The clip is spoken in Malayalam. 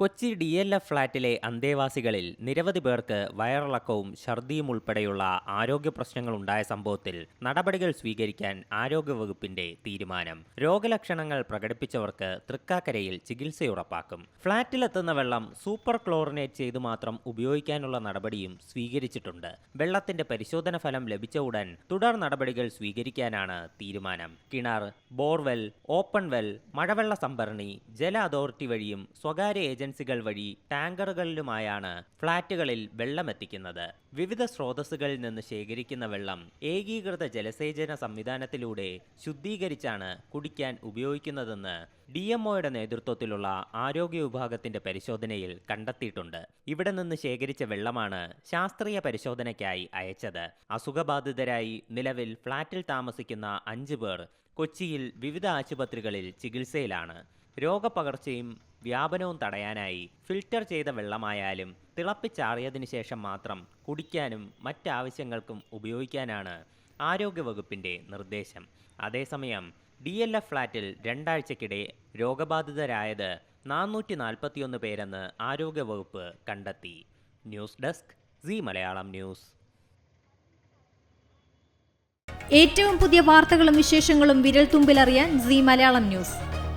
കൊച്ചി ഡി എൽ എഫ് ഫ്ളാറ്റിലെ അന്തേവാസികളിൽ നിരവധി പേർക്ക് വയറിളക്കവും ഛർദിയും ഉൾപ്പെടെയുള്ള ആരോഗ്യ പ്രശ്നങ്ങൾ ഉണ്ടായ സംഭവത്തിൽ നടപടികൾ സ്വീകരിക്കാൻ ആരോഗ്യവകുപ്പിന്റെ തീരുമാനം. രോഗലക്ഷണങ്ങൾ പ്രകടിപ്പിച്ചവർക്ക് തൃക്കാക്കരയിൽ ചികിത്സ ഉറപ്പാക്കും ഫ്ളാറ്റിലെത്തുന്ന വെള്ളം സൂപ്പർ ക്ലോറിനേറ്റ് ചെയ്തു മാത്രം ഉപയോഗിക്കാനുള്ള നടപടിയും സ്വീകരിച്ചിട്ടുണ്ട്. വെള്ളത്തിന്റെ പരിശോധന ഫലം ലഭിച്ച ഉടൻ തുടർ നടപടികൾ സ്വീകരിക്കാനാണ് തീരുമാനം. കിണർ ബോർവെൽ ഓപ്പൺ വെൽ മഴവെള്ള സംഭരണി ജല അതോറിറ്റി വഴിയും സ്വകാര്യ ഏജൻസികൾ വഴി ടാങ്കറുകളിലുമായാണ് ഫ്ളാറ്റുകളിൽ വെള്ളമെത്തിക്കുന്നത്. വിവിധ സ്രോതസ്സുകളിൽ നിന്ന് ശേഖരിക്കുന്ന വെള്ളം ഏകീകൃത ജലസേചന സംവിധാനത്തിലൂടെ ശുദ്ധീകരിച്ചാണ് കുടിക്കാൻ ഉപയോഗിക്കുന്നതെന്ന് ഡി എംഒയുടെ നേതൃത്വത്തിലുള്ള ആരോഗ്യ വിഭാഗത്തിന്റെ പരിശോധനയിൽ കണ്ടെത്തിയിട്ടുണ്ട്. ഇവിടെ നിന്ന് ശേഖരിച്ച വെള്ളമാണ് ശാസ്ത്രീയ പരിശോധനയ്ക്കായി അയച്ചത്. അസുഖബാധിതരായി നിലവിൽ ഫ്ളാറ്റിൽ താമസിക്കുന്ന അഞ്ചു പേർ കൊച്ചിയിൽ വിവിധ ആശുപത്രികളിൽ ചികിത്സയിലാണ്. രോഗപകർച്ചയും വ്യാപനവും തടയാനായി ഫിൽട്ടർ ചെയ്ത വെള്ളമായാലും തിളപ്പിച്ചാറിയതിനു ശേഷം മാത്രം കുടിക്കാനും മറ്റാവശ്യങ്ങൾക്കും ഉപയോഗിക്കാനാണ് ആരോഗ്യവകുപ്പിന്റെ നിർദ്ദേശം. അതേസമയം ഡി എൽ എഫ് ഫ്ളാറ്റിൽ രണ്ടാഴ്ചക്കിടെ രോഗബാധിതരായത് നാനൂറ്റി നാൽപ്പത്തിയൊന്ന് പേരെന്ന് ആരോഗ്യവകുപ്പ് കണ്ടെത്തി. News desk C Malayalam news. ഏറ്റവും പുതിയ വാർത്തകളും വിശേഷങ്ങളും വിരൽ തുമ്പിലറിയാൻ സി മലയാളം ന്യൂസ്.